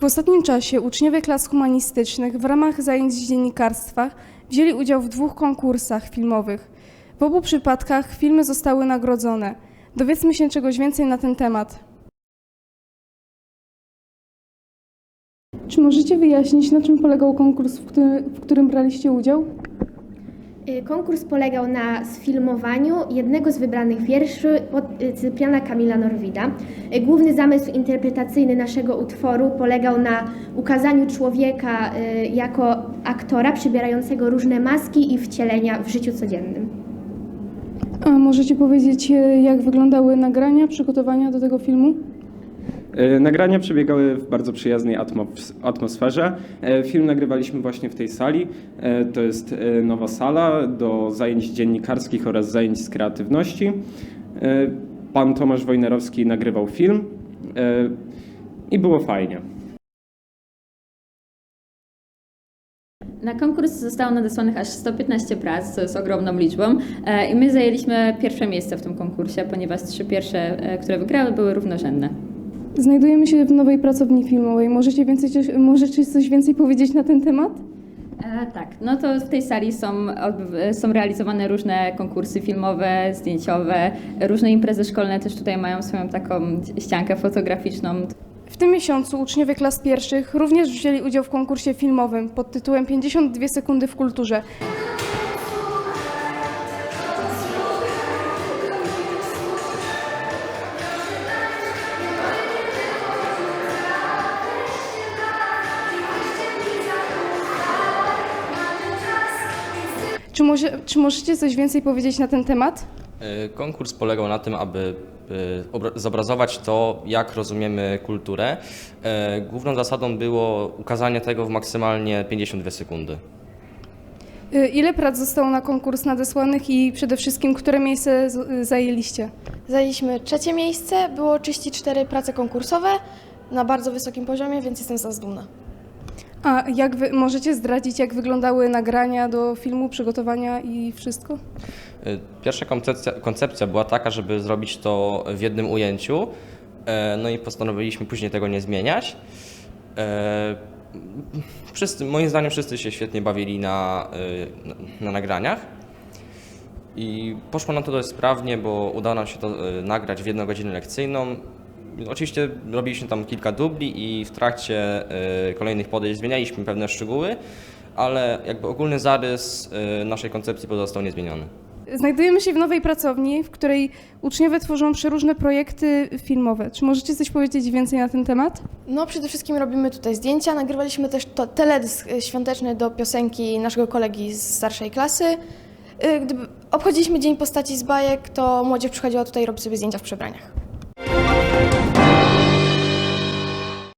W ostatnim czasie uczniowie klas humanistycznych w ramach zajęć z dziennikarstwa wzięli udział w dwóch konkursach filmowych. W obu przypadkach filmy zostały nagrodzone. Dowiedzmy się czegoś więcej na ten temat. Czy możecie wyjaśnić, na czym polegał konkurs, w, który, w którym braliście udział? Y, Konkurs polegał na sfilmowaniu jednego z wybranych wierszy od y, Cypriana Kamila Norwida. Y, Główny zamysł interpretacyjny naszego utworu polegał na ukazaniu człowieka jako aktora przybierającego różne maski i wcielenia w życiu codziennym. A możecie powiedzieć, jak wyglądały nagrania, przygotowania do tego filmu? E, Nagrania przebiegały w bardzo przyjaznej atmos- atmosferze. E, Film nagrywaliśmy właśnie w tej sali. E, To jest nowa sala do zajęć dziennikarskich oraz zajęć z kreatywności. Pan Tomasz Wojnarowski nagrywał film i było fajnie. Na konkurs zostało nadesłanych aż 115 prac, co jest ogromną liczbą. I my zajęliśmy pierwsze miejsce w tym konkursie, ponieważ trzy pierwsze, które wygrały, były równorzędne. Znajdujemy się w nowej pracowni filmowej. Możecie, więcej, coś- możecie coś więcej powiedzieć na ten temat? E, tak, no to w tej sali są, są realizowane różne konkursy filmowe, zdjęciowe, różne imprezy szkolne też tutaj mają swoją taką ściankę fotograficzną. W tym miesiącu uczniowie klas pierwszych również wzięli udział w konkursie filmowym pod tytułem 52 sekundy w kulturze. Czy, może, czy możecie coś więcej powiedzieć na ten temat? E, Konkurs polegał na tym, aby e, obra- zobrazować to, jak rozumiemy kulturę. E, Główną zasadą było ukazanie tego w maksymalnie 52 sekundy. Ile prac zostało na konkurs nadesłanych i przede wszystkim, które miejsce zajęliście? Zajęliśmy trzecie miejsce, było 34 prace konkursowe na bardzo wysokim poziomie, więc jestem z nas dumna. A jak wy, możecie zdradzić, jak wyglądały nagrania do filmu, przygotowania i wszystko? E, Pierwsza koncepcja, koncepcja była taka, żeby zrobić to w jednym ujęciu, e, no i postanowiliśmy później tego nie zmieniać. E, Wszyscy, moim zdaniem wszyscy się świetnie bawili na, na, na nagraniach. I poszło nam to dość sprawnie, bo udało nam się to e, nagrać w jedną godzinę lekcyjną. Oczywiście robiliśmy tam kilka dubli i w trakcie e, kolejnych podejść zmienialiśmy pewne szczegóły, ale jakby ogólny zarys e, naszej koncepcji pozostał niezmieniony. Znajdujemy się w nowej pracowni, w której uczniowie tworzą przeróżne projekty filmowe. Czy możecie coś powiedzieć więcej na ten temat? No przede wszystkim robimy tutaj zdjęcia, nagrywaliśmy też to teledysk y, świąteczny do piosenki naszego kolegi z starszej klasy. Y, Gdy obchodziliśmy Dzień Postaci z bajek, to młodzież przychodziła tutaj i robi sobie zdjęcia w przebraniach.